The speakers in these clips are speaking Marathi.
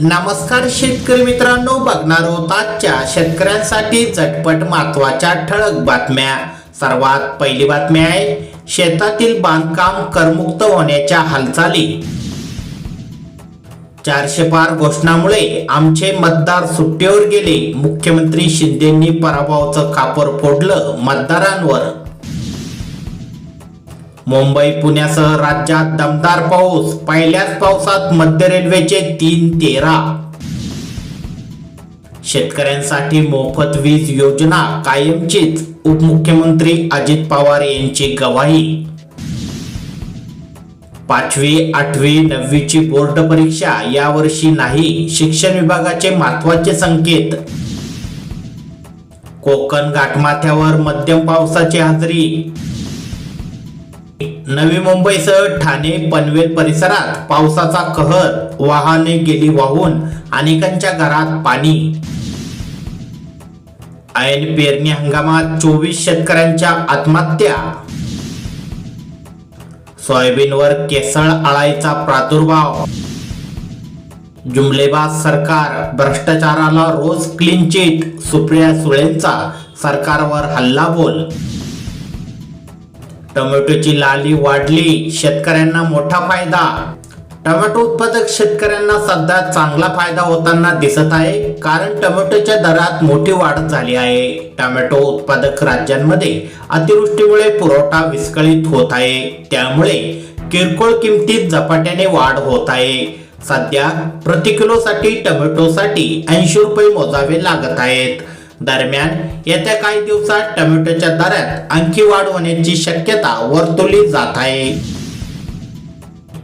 नमस्कार शेतकरी मित्रांनो बघणार होत आजच्या शेतकऱ्यांसाठी झटपट महत्त्वाच्या ठळक बातम्या. सर्वात पहिली बातमी आहे शेतातील बांधकाम करमुक्त होण्याच्या हालचाली. चारशे पार घोषणामुळे आमचे मतदार सुट्टीवर गेले. मुख्यमंत्री शिंदेंनी पराभवाचं कापर फोडलं मतदारांवर. मुंबई पुण्यासह राज्यात दमदार पाऊस. पहिल्याच पावसात मध्य रेल्वेचे तीन तेरा. शेतकऱ्यांसाठी मोफत वीज योजना कायमचीच उपमुख्यमंत्री अजित पवार यांची गवाही. पाचवी आठवी नववीची बोर्ड परीक्षा यावर्षी नाही शिक्षण विभागाचे महत्त्वाचे संकेत. कोकण घाटमाथ्यावर मध्यम पावसाची हजेरी. नवी मुंबईसह ठाणे पनवेल परिसरात पावसाचा कहर वाहने गेली वाहून अनेकांच्या घरात पाणी. ऐन पेरणी हंगामात चोवीस शेतकऱ्यांच्या आत्महत्या. सोयाबीनवर केसळ आळाईचा प्रादुर्भाव. जुमलेबाज सरकार भ्रष्टाचाराला रोज क्लीन चिट सुप्रिया सुळेंचा सरकारवर हल्ला बोल टोमॅटोची लाली वाढली शेतकऱ्यांना मोठा फायदा. टोमॅटो उत्पादक शेतकऱ्यांना सध्या चांगला फायदा होताना दिसत आहे कारण टोमॅटोच्या दरात मोठी वाढ झाली आहे. टोमॅटो उत्पादक राज्यांमध्ये अतिवृष्टीमुळे पुरवठा विस्कळीत होत आहे. त्यामुळे किरकोळ किमतीत झपाट्याने वाढ होत आहे. सध्या प्रति किलोसाठी टोमॅटोसाठी ऐंशी रुपये मोजावे लागत आहेत. दरम्यान येत्या काही दिवसात टोमॅटोच्या दरात आणखी वाढ होण्याची शक्यता वर्तवली जात आहे.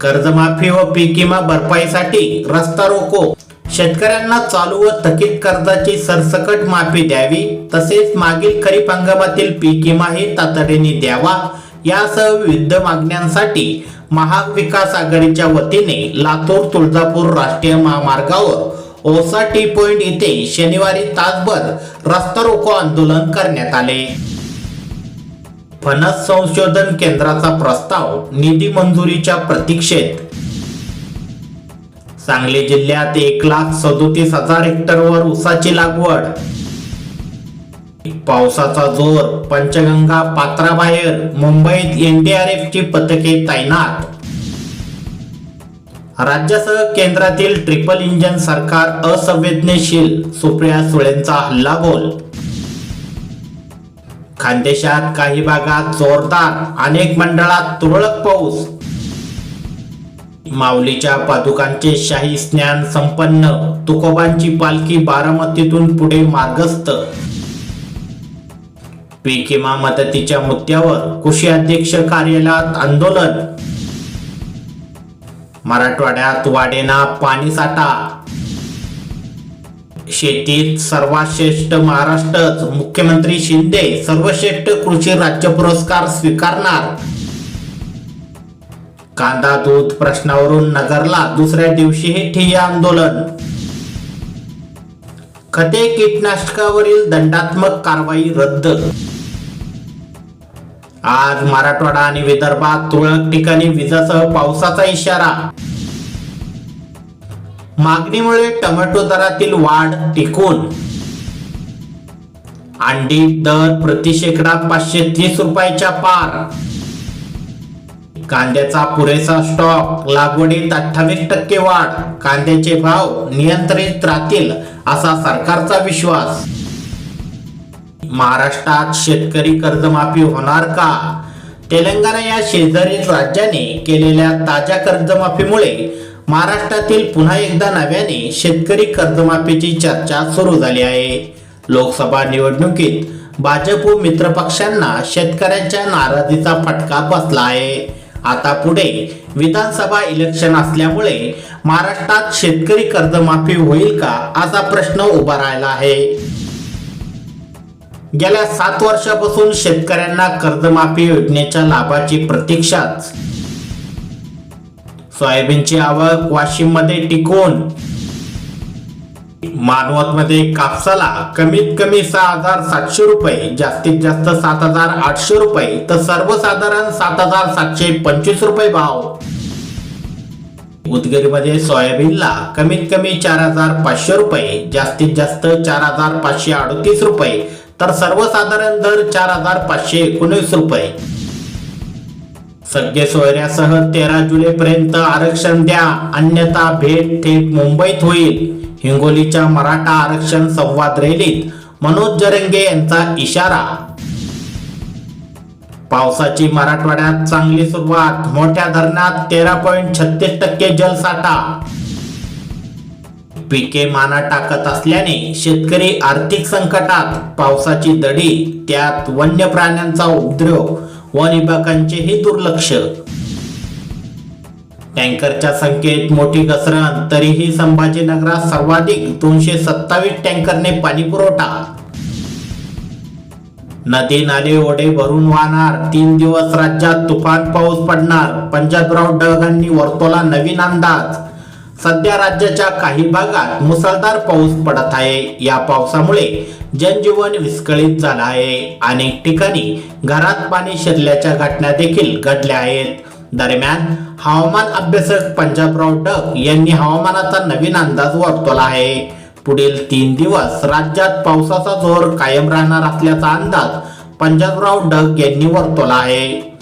कर्जमाफी व पीक विमा भरपाईसाठी रस्ता रोको. शेतकऱ्यांना चालू व थकीत कर्जाची सरसकट माफी द्यावी तसेच मागील खरीप हंगामातील पीक विमाही तातडीने द्यावा यासह विविध मागण्यांसाठी महाविकास आघाडीच्या वतीने लातूर तुळजापूर राष्ट्रीय महामार्गावर ओसा टी पॉइंट येथे शनिवारी तासभर रस्ता रोको आंदोलन करण्यात आले. फणस संशोधन केंद्राचा प्रस्ताव निधी मंजुरीच्या प्रतीक्षेत. सांगली जिल्ह्यात एक लाख सदोतीस हजार हेक्टरवर ऊसाची लागवड. पावसाचा जोर पंचगंगा पात्राबाहेर मुंबईत एनडीआरएफची पथके तैनात. राज्यासह केंद्रातील ट्रिपल इंजन सरकार असंवेदनशील सुप्रिया सुळेंचा हल्लाबोल. खानदेशात काही भागात जोरदार अनेक मंडळात तुरळक पाऊस. माऊलीच्या पादुकांचे शाही स्नान संपन्न तुकोबांची पालखी बारामतीतून पुढे मार्गस्थ. पीक विमा मदतीच्या मुद्द्यावर कृषी अध्यक्ष कार्यालयात आंदोलन. मराठवाड्यात वाढेना पाणीसाठा शेतीत सर्वात श्रेष्ठ महाराष्ट्रच. मुख्यमंत्री शिंदे सर्वश्रेष्ठ कृषी राज्य पुरस्कार स्वीकारणार. कांदा दूध प्रश्नावरून नगरला दुसऱ्या दिवशीही ठिय्या आंदोलन. खते कीटनाशकावरील दंडात्मक कारवाई रद्द आज मराठवाडा आणि विदर्भात तुरळक ठिकाणी विजासह पावसाचा इशारा. मागणीमुळे टोमॅटो दरातील वाढ टिकून. अंडी दर प्रति शेकडा पाचशे तीस रुपयाच्या पार. कांद्याचा पुरेसा स्टॉक लागवडीत अठ्ठावीस टक्के वाढ कांद्याचे भाव नियंत्रित राहतील असा सरकारचा विश्वास. महाराष्ट्रात शेतकरी कर्जमाफी होणार का? तेलंगणा या शेजारी राज्याने केलेल्या ताज्या कर्जमाफीमुळे महाराष्ट्रातील पुन्हा एकदा नव्याने शेतकरी कर्जमाफीची चर्चा सुरू झाली आहे. लोकसभा निवडणुकीत भाजप व मित्रपक्षांना शेतकऱ्यांच्या नाराजीचा फटका बसला आहे. आता पुढे विधानसभा इलेक्शन असल्यामुळे महाराष्ट्रात शेतकरी कर्जमाफी होईल का असा प्रश्न उभा राहिला आहे. गेल्या सात वर्षापासून शेतकऱ्यांना कर्जमाफी योजनेच्या लाभाची प्रतीक्षाच सोयाबीनची आवक वाशिममध्ये टिकून. मानवत मध्ये कापसाला कमीत कमी सहा हजार सातशे रुपये जास्तीत जास्त सात हजार आठशे रुपये तर सर्वसाधारण सात हजार सातशे पंचवीस रुपये भाव. उदगीरमध्ये सोयाबीनला कमीत कमी चार हजार पाचशे रुपये जास्तीत जास्त चार हजार पाचशे अडतीस रुपये तर सर्वसाधारण दर चार हजार पाचशे एकोणीस रुपये. सगळे सोयऱ्यासह तेरा जुलैपर्यंत आरक्षण द्या. अन्यथा भेट थेट मुंबईत होईल. हिंगोलीच्या मराठा आरक्षण संवाद रॅलीत मनोज जरंगे यांचा इशारा. पावसाची मराठवाड्यात चांगली सुरुवात. मोठ्या धरणात तेरा पॉईंट छत्तीस टक्के जलसाठा. पिके माना टाकत असल्याने शेतकरी आर्थिक संकटात पावसाची दडी त्यात वन्य प्राण्यांचा उपद्रव वन विभागांचेही दुर्लक्ष. टँकरच्या संख्येत मोठी घसरण तरीही संभाजीनगरात सर्वाधिक दोनशे सत्तावीस टँकरने पाणी पुरवठा नदी नाले ओढे भरून वाहणार तीन दिवस राज्यात तुफान पाऊस पडणार पंजाबराव डगांनी वर्तोला नवीन अंदाज. सध्या राज्याच्या काही भागात मुसळधार पाऊस पडत आहे. या पावसामुळे जनजीवन विस्कळीत झालं आहे. अनेक ठिकाणी घरात पाणी शिरल्याच्या घटना देखील घडल्या आहेत. दरम्यान हवामान अभ्यासक पंजाबराव डग यांनी हवामानाचा नवीन अंदाज वर्तवला आहे. पुढील तीन दिवस राज्यात पावसाचा जोर कायम राहणार असल्याचा अंदाज पंजाबराव डग यांनी वर्तवला आहे.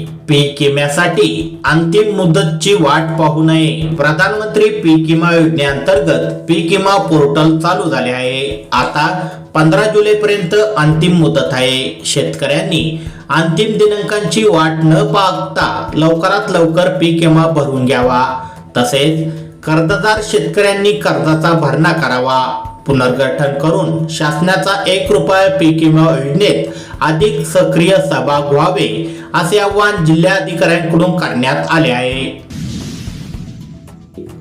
पीक विम्यासाठी अंतिम मुदतची वाट पाहू नये. प्रधानमंत्री पीक विमा योजनेअंतर्गत पीक विमा पोर्टल चालू झाले आहे. आता पंधरा जुलै पर्यंत अंतिम मुदत आहे. शेतकऱ्यांनी अंतिम दिनांकांची वाट न पाहता लवकरात लवकर पीक विमा भरून घ्यावा. तसेच कर्जदार शेतकऱ्यांनी कर्जाचा भरणा करावा. पुनर्गठन करून शासनाचा एक रुपया पीक विमा योजनेत अधिक सक्रिय सहभाग व्हावे असे आवाहन जिल्हाधिकाऱ्यांकडून करण्यात आले आहे.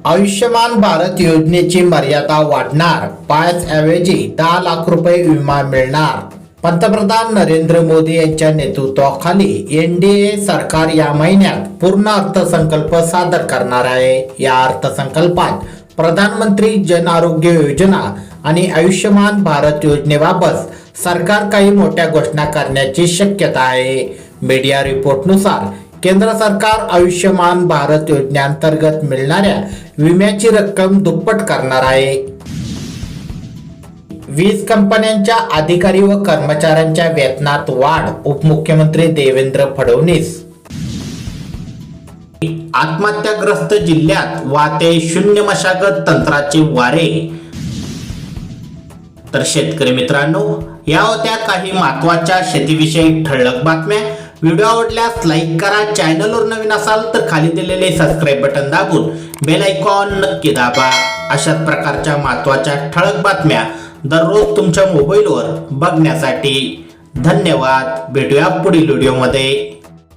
आयुष्यमान भारत योजनेची मर्यादा वाढणार पाच ऐवजी दहा लाख रुपये विमा मिळणार. पंतप्रधान नरेंद्र मोदी यांच्या नेतृत्वाखाली एन डी ए सरकार या महिन्यात पूर्ण अर्थसंकल्प सादर करणार आहे. या अर्थसंकल्पात प्रधानमंत्री जन आरोग्य योजना आणि आयुष्यमान भारत योजनेबाबत सरकार काही मोठ्या घोषणा करण्याची शक्यता आहे. मीडिया रिपोर्टनुसार केंद्र सरकार आयुष्यमान भारत योजनेअंतर्गत मिळणाऱ्या विम्याची रक्कम दुप्पट करणार आहे. वीज कंपन्यांच्या अधिकारी व कर्मचाऱ्यांच्या वेतनात वाढ उपमुख्यमंत्री देवेंद्र फडणवीस आत्महत्याग्रस्त जिल्ह्यात वाते शून्य मशागत तंत्राचे वारे. तर शेतकरी मित्रांनो या होत्या काही महत्त्वाच्या शेतीविषयी ठळक बातम्या. व्हिडिओ आवडल्यास लाईक करा चॅनलवर नवीन असाल तर खाली दिलेले सबस्क्राईब बटन दाबून बेल आयकॉन नक्की दाबा. अशाच प्रकारच्या महत्त्वाच्या ठळक बातम्या दररोज तुमच्या मोबाईलवर बघण्यासाठी. धन्यवाद. भेटूया पुढील व्हिडिओमध्ये